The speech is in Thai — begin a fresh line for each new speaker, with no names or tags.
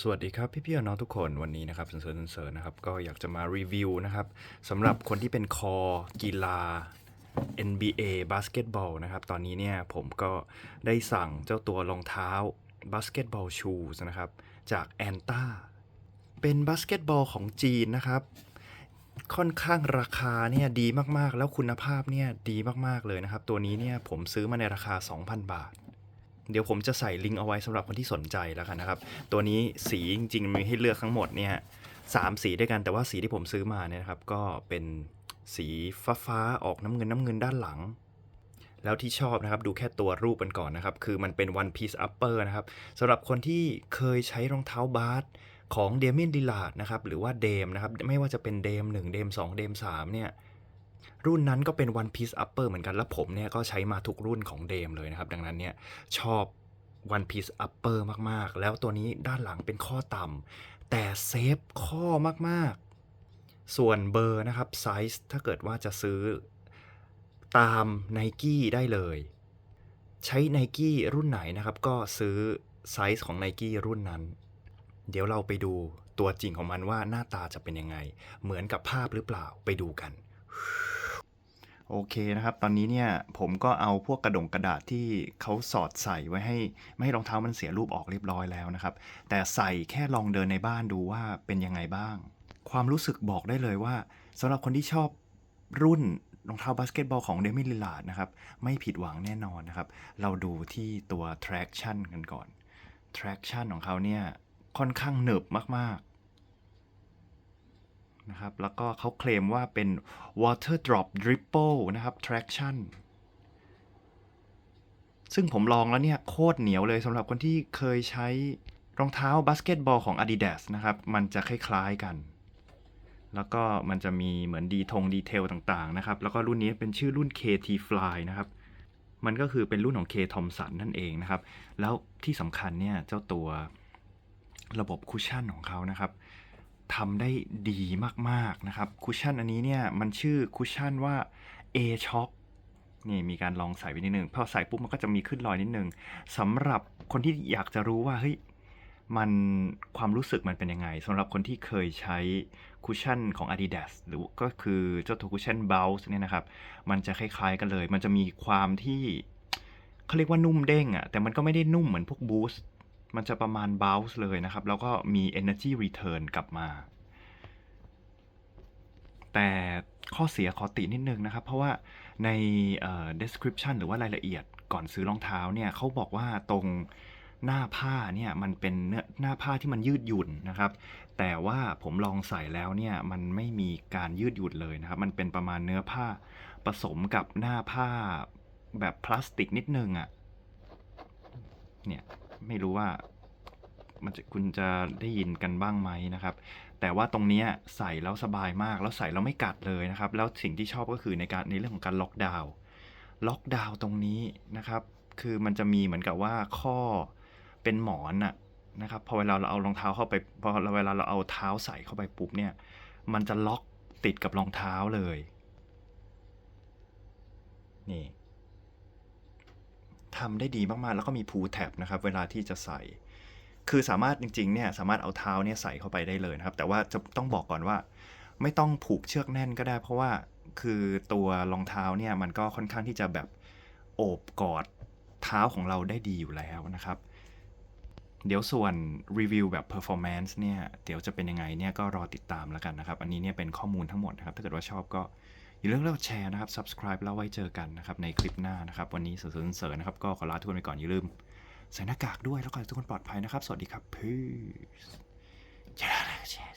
สวัสดีครับ พี่ๆน้องทุกคนวันนี้นะครับเสริญเสริญนะครับ ก็อยากจะมารีวิวนะครับสำหรับคนที่เป็นคอกีฬา NBA บาสเกตบอลนะครับ ตอนนี้เนี่ยผมก็ได้สั่งเจ้าตัวรองเท้าบาสเกตบอลชูสนะครับ จากแอนตาเป็นบาสเกตบอลของจีนนะครับ ค่อนข้างราคาเนี่ยดีมากๆ แล้วคุณภาพเนี่ยดีมากๆเลยนะครับ ตัวนี้เนี่ยผมซื้อมาในราคา 2,000 บาท เดี๋ยวผมจะใส่ลิงก์เอาไว้สำหรับคนที่สนใจแล้วกันนะครับ ตัวนี้สีจริงๆมีให้เลือกทั้งหมดเนี่ยสามสีด้วยกันแต่ว่าสีที่ผมซื้อมาเนี่ยครับก็เป็นสีฟ้าๆออกน้ำเงินน้ำเงินด้านหลัง แล้วที่ชอบนะครับดูแค่ตัวรูปกันก่อนนะครับ คือมันเป็น one piece upper นะครับสำหรับคนที่เคยใช้รองเท้าบาสของเดเมนดิลาร์ดนะครับหรือว่าเดมนะครับไม่ว่าจะเป็นเดม 1 เดม 2 เดม3เนี่ย รุ่นนั้นก็เป็น One Piece Upper เหมือนกันแล้วผมเนี่ยก็ใช้มาทุกรุ่นของเดมเลยนะครับ ดังนั้นเนี่ยชอบ One Piece Upper มากๆ แล้วตัวนี้ด้านหลังเป็นข้อต่ำแต่เซฟข้อมากๆ ส่วนเบอร์นะครับไซส์ถ้าเกิดว่าจะซื้อตาม n i กี้ได้เลย ใช้ n i กี้รุ่นไหนนะครับ ก็ซื้อไซส์ของ n i กี้รุ่นนั้น เดี๋ยวเราไปดูตัวจริงของมันว่าหน้าตาจะเป็นยังไง เหมือนกับภาพหรือเปล่าไปดูกัน โอเคนะครับ ตอนนี้เนี่ยผมก็เอาพวกกระดงกระดาษที่เขาสอดใส่ไว้ให้ ไม่ให้รองเท้ามันเสียรูปออกเรียบร้อยแล้วนะครับ แต่ใส่แค่ลองเดินในบ้านดูว่าเป็นยังไงบ้าง ความรู้สึกบอกได้เลยว่าสำหรับคนที่ชอบรุ่นรองเท้าบาสเกตบอลของเดมิลิลาร์ดนะครับ ไม่ผิดหวังแน่นอนนะครับ เราดูที่ตัว traction กันก่อน traction ของเขาเนี่ยค่อนข้างหนึบมากๆ นะครับ แล้วก็เขาเคลมว่าเป็น water drop dribble นะครับ traction ซึ่งผมลองแล้วเนี่ย โคตรเหนียวเลยสำหรับคนที่เคยใช้รองเท้าบาสเกตบอลของ Adidas นะครับ มันจะคล้ายๆกัน แล้วก็มันจะมีเหมือนดีทงดีเทลต่างๆนะครับ แล้วก็รุ่นนี้เป็นชื่อรุ่น KT Fly นะครับ มันก็คือเป็นรุ่นของ K Thompson นั่นเองนะครับ แล้วที่สำคัญเนี่ย เจ้าตัวระบบคุชชั่นของเขานะครับ ทำได้ดีมากๆนะครับคุชชั่นอันนี้เนี่ยมันชื่อคุชชั่นว่า A Shock นี่มีการลองใส่ไปนิดนึงพอใส่ปุ๊บมันก็จะมีขึ้นรอยนิดนึงสำหรับคนที่อยากจะรู้ว่าเฮ้ยมันความรู้สึกมันเป็นยังไงสำหรับคนที่เคยใช้คุชชั่นของ Adidas หรือก็คือเจ้าตัวคุชชั่น Bounce เนี่ยนะครับ มันจะคล้ายๆกันเลย มันจะมีความที่เขาเรียกว่านุ่มเด้งอะแต่มันก็ไม่ได้นุ่มเหมือนพวก Boost มันจะประมาณ bounce เลยนะครับ แล้วก็มี energy return กลับมา แต่ข้อเสียขอตินิดนึงนะครับ เพราะว่าใน description หรือว่ารายละเอียดก่อนซื้อรองเท้าเนี่ยเขาบอกว่าตรงหน้าผ้าเนี่ยมันเป็นเนื้อหน้าผ้าที่มันยืดหยุ่นนะครับ แต่ว่าผมลองใส่แล้วเนี่ยมันไม่มีการยืดหยุ่นเลยนะครับ มันเป็นประมาณเนื้อผ้าผสมกับหน้าผ้าแบบพลาสติกนิดนึงอะ่ะเนี่ย ไม่รู้ว่ามันจะคุณจะได้ยินกันบ้างไหมนะครับ แต่ว่าตรงนี้ใส่แล้วสบายมากแล้วใส่แล้วไม่กัดเลยนะครับ แล้วสิ่งที่ชอบก็คือในการในเรื่องของการล็อกดาวน์ล็อกดาวน์ตรงนี้นะครับ คือมันจะมีเหมือนกับว่าข้อเป็นหมอนนะนะครับพอเวลาเราเอารองเท้าเข้าไปพอเวลาเราเอาเท้าใส่เข้าไปปุ๊บเนี่ย มันจะล็อกติดกับรองเท้าเลย นี่ ทำได้ดีมากๆ แล้วก็มีพูแท็บนะครับเวลาที่จะใส่ คือสามารถจริงๆเนี่ยสามารถเอาเท้าเนี่ยใส่เข้าไปได้เลยนะครับ แต่ว่าจะต้องบอกก่อนว่า ไม่ต้องผูกเชือกแน่นก็ได้ เพราะว่าคือตัวรองเท้าเนี่ยมันก็ค่อนข้างที่จะแบบโอบกอดเท้าของเราได้ดีอยู่แล้วนะครับ เดี๋ยวส่วนรีวิวแบบ performance เนี่ยเดี๋ยวจะเป็นยังไงเนี่ยก็รอติดตามแล้วกันนะครับ อันนี้เนี่ยเป็นข้อมูลทั้งหมดนะครับ ถ้าเกิดว่าชอบก็ อย่าลืมเลิกแชร์นะครับ subscribe แล้วไว้เจอกันนะครับในคลิปหน้านะครับ วันนี้เสริญๆนะครับ ก็ขอลาทุกคนไปก่อนอย่าลืมใส่หน้ากากด้วยแล้วก็ทุกคนปลอดภัยนะครับ สวัสดีครับ peace อย่าลืมแชร์